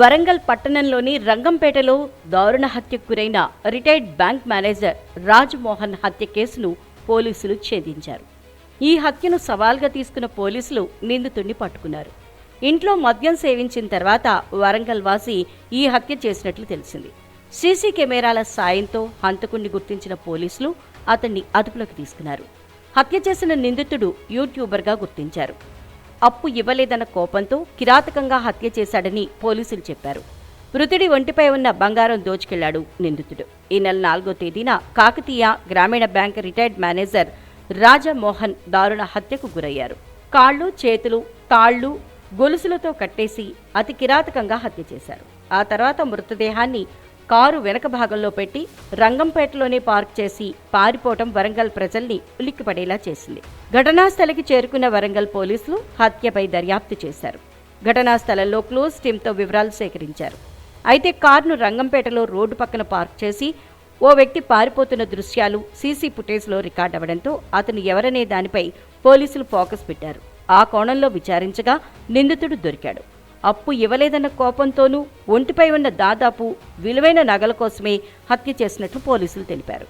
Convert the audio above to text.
వరంగల్ పట్టణంలోని రంగంపేటలో దారుణ హత్యకు గురైన రిటైర్డ్ బ్యాంక్ మేనేజర్ రాజ్మోహన్ హత్య కేసును పోలీసులు ఛేదించారు. ఈ హత్యను సవాల్గా తీసుకున్న పోలీసులు నిందితుడిని పట్టుకున్నారు. ఇంట్లో మద్యం సేవించిన తర్వాత వరంగల్ వాసి ఈ హత్య చేసినట్లు తెలిసింది. సీసీ కెమెరాల సాయంతో హంతకుణ్ణి గుర్తించిన పోలీసులు అతన్ని అదుపులోకి తీసుకున్నారు. హత్య చేసిన నిందితుడు యూట్యూబర్గా గుర్తించారు. అప్పు ఇవ్వలేదన్న కోపంతో కిరాతకంగా హత్య చేశాడని పోలీసులు చెప్పారు. మృతుడి ఒంటిపై ఉన్న బంగారం దోచుకెళ్ళాడు నిందితుడు. ఈ నెల నాలుగో తేదీన కాకతీయ గ్రామీణ బ్యాంక్ రిటైర్డ్ మేనేజర్ రాజమోహన్ దారుణ హత్యకు గురయ్యారు. కాళ్ళు చేతులు తాళ్ళు గొలుసులతో కట్టేసి అతి కిరాతకంగా హత్య చేశారు. ఆ తర్వాత మృతదేహాన్ని కారు వెనక భాగంలో పెట్టి రంగంపేటలోనే పార్క్ చేసి పారిపోవటం వరంగల్ ప్రజల్ని ఉలిక్కిపడేలా చేసింది. ఘటనా స్థలికి చేరుకున్న వరంగల్ పోలీసులు హత్యపై దర్యాప్తు చేశారు. ఘటనా స్థలంలో క్లోజ్ టీంతో వివరాలు సేకరించారు. అయితే కారును రంగంపేటలో రోడ్డు పక్కన పార్క్ చేసి ఓ వ్యక్తి పారిపోతున్న దృశ్యాలు సీసీ ఫుటేజ్లో రికార్డ్ అవ్వడంతో అతను ఎవరనే దానిపై పోలీసులు ఫోకస్ పెట్టారు. ఆ కోణంలో విచారించగా నిందితుడు దొరికాడు. అప్పు ఇవ్వలేదన్న కోపంతోనూ ఒంటిపై ఉన్న దాదాపు విలువైన నగల కోసమే హత్య చేసినట్లు పోలీసులు తెలిపారు.